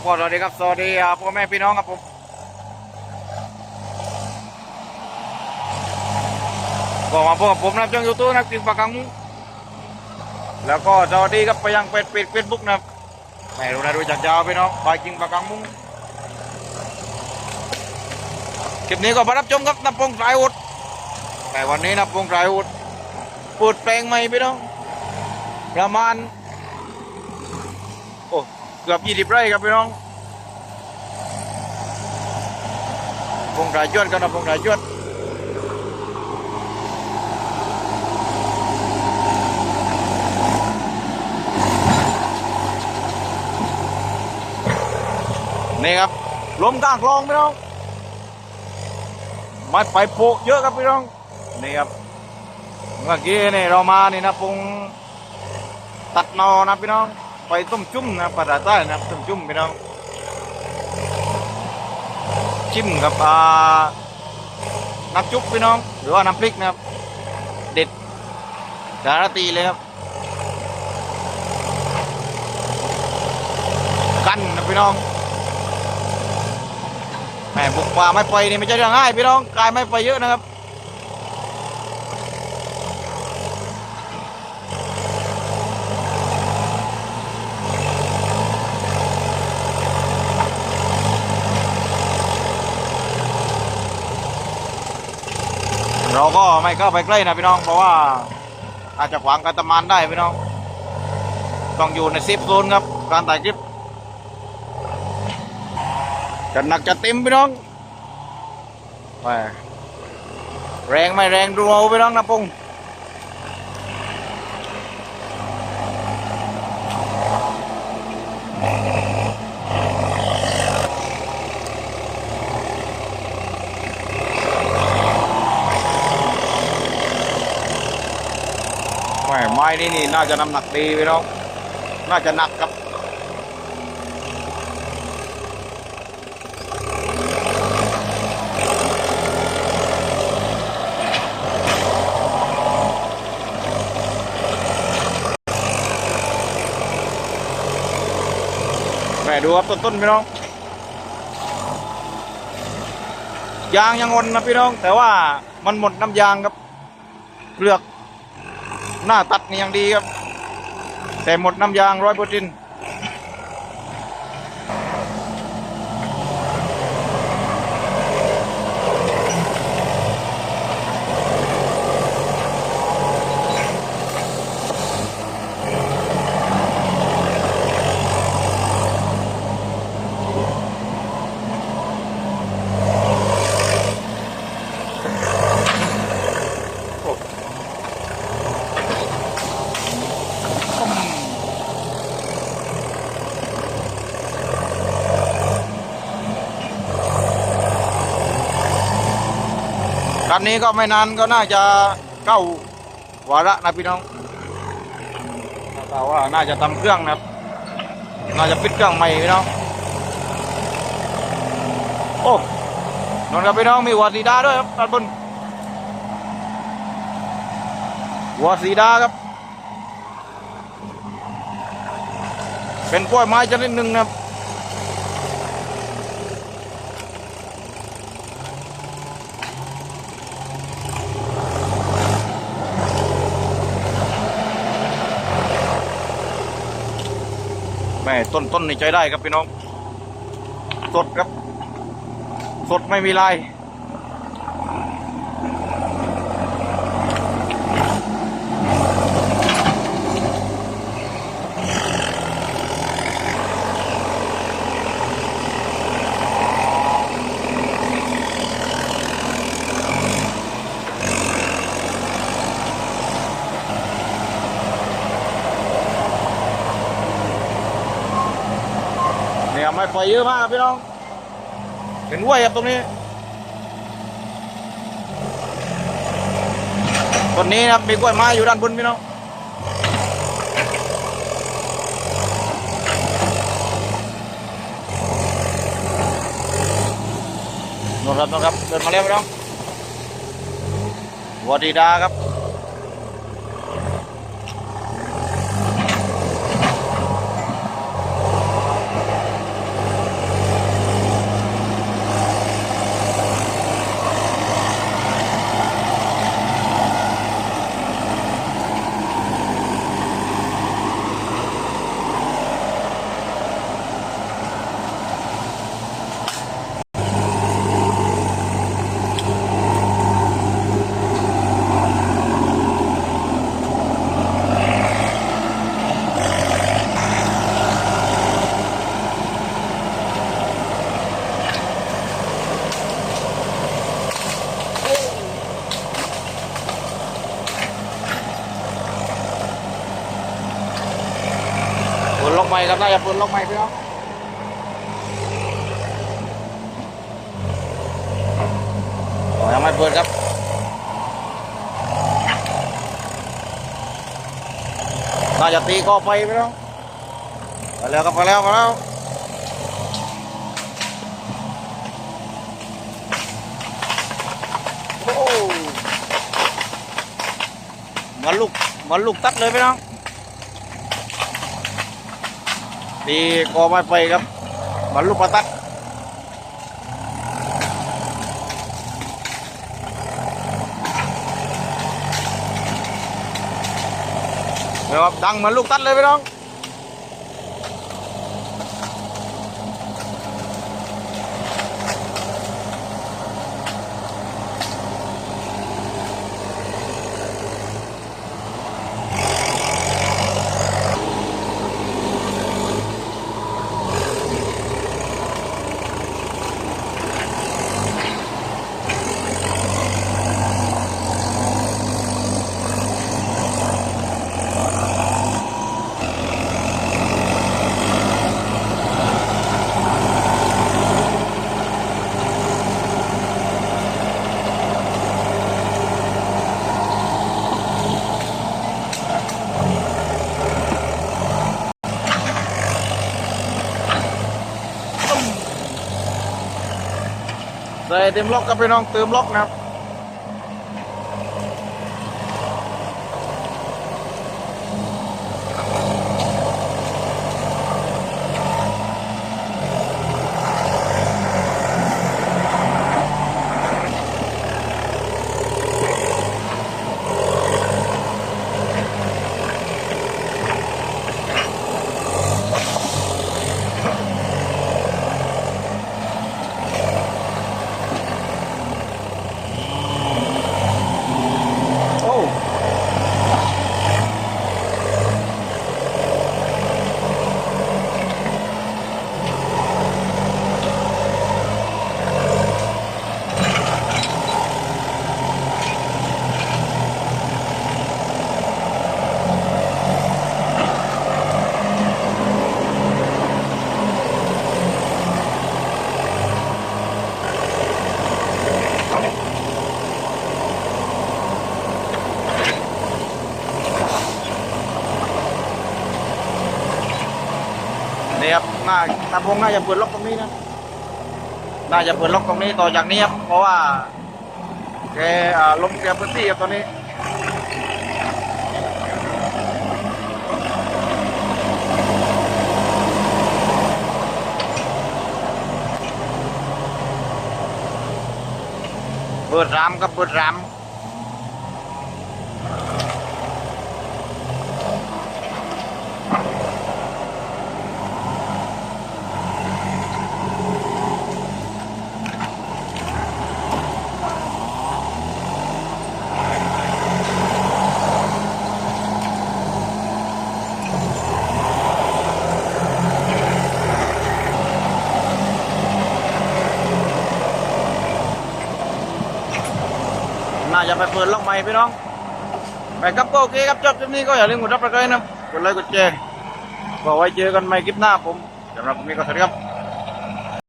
ครับก็สวัสดีครับสวัสดีครับพ่อแม่พี่น้องครับผมก็มาพบกับผมนะครับช่องยูทูบนะครับกินปลากังมุแล้วก็สวัสดีครับไปยังเป็ดเป็ดเฟซบุ๊กนะครับไม่รู้นะรู้จักยาวพี่น้องไปกิงปลากังมุ้งคลิปนี้ก็มารับชมครับน้ำพงสายอุดแต่วันนี้น้ำพงสายอุดปิดแปลงใหม่พี่น้องประมาณโอ้ เกือบยี่สิบไร่ครับพี่น้องพงรายยอดกันนะพงรายยอดนี่ครับลมกลางคลองพี่น้องไม้ไปโปะเยอะครับพี่น้องนี่ครับเมื่อกี้นี่เรามานี่นะพงตัดนอนะพี่น้อง ไปต้มจุ่มนะภาษาใต้นะต้มจุ่มพี่น้องจิ้มกับอ่าน้ำจุ๊บพี่น้อง หรือว่าน้ำพริกนะครับ เด็ดสารตีเลยครับ กันนะพี่น้องแหมบุกป่าไม่ไปนี่ไม่ใช่เรื่องง่ายพี่น้องกายไม่ไปเยอะนะครับ เราก็ไม่เข้าไปใกล้นะพี่น้อง เพราะว่าอาจจะขวางการตมานได้พี่น้อง ต้องอยู่ในเซฟโซนครับ การถ่ายคลิปจะหนักจะเต็มพี่น้องไปแรงไม่แรงดูเอาพี่น้องนะปุ้ง ไม้นี่นี่น่าจะน้ำหนักดีพี่น้องน่าจะหนักครับแม่ดูครับต้นต้นๆพี่น้องยางยังอ่อนนะพี่น้อง แต่ว่ามันหมดน้ำยางครับเปลือก หน้าตัดนี่ยังดีครับ แต่หมดน้ำยางร้อยเปอร์เซ็นต์ันนี้ก็ไม่นานก็น่าจะเข้าวาระนะพี่น้องแต่ว่าน่าจะทำเครื่องนะน่าจะปิดเครื่องใหม่พี่น้องโอ้นอนท์ครับพี่น้องมีหัวสีดาด้วยครับด้านบนหัวสีดาครับ เป็นกล้วยไม้ชนิดหนึ่งนะครับ แม่ต้นต้นนี่ใจได้ครับพี่น้อง สดครับ สดไม่มีลาย ไม่ไฟเยอะมากครับพี่น้อง เห็นห้วยครับตรงนี้ ต้นนี้นะครับมีกล้วยไม้อยู่ด้านบนพี่น้องนนครับนนครับ เดินมาแล้วพี่น้องวัดีดาครับ น ใหม่ครับน่าจะเปิดล็อกใหม่พี่น้องยังไม่เปิดครับน่าจะตีก็ไปพี่น้องไปแล้วครับไปแล้วไปแล้วมันลูกมันลูกตัดเลยพี่น้อง ตีกอไม้ไฟครับบรรลุประตัดนะครับดังเหมือนลูกตัดเลยพี่น้อง เต็มล็อกกับพี่น้องเติมล็อกนะครับ โอ้ นี่ครับน่าตาพงน่าจะเปิดล็อกตรงนี้นะ น่าจะเปิดล็อกตรงนี้ต่อจากนี้ครับ เพราะว่าแกอ่าล้มแกพื้นที่ครับตอนนี้เปิดรามครับเปิดราม อย่าไปเปิดล็อกใหม่พี่น้อง ไปครับก็โอเคครับจบคลิปนี้ก็อย่าลืมกดรับประกันนะกดไลค์กดแชร์บอกไว้เจอกันใหม่คลิปหน้าผมสำหรับผมนี้ก็สวัสดีครับ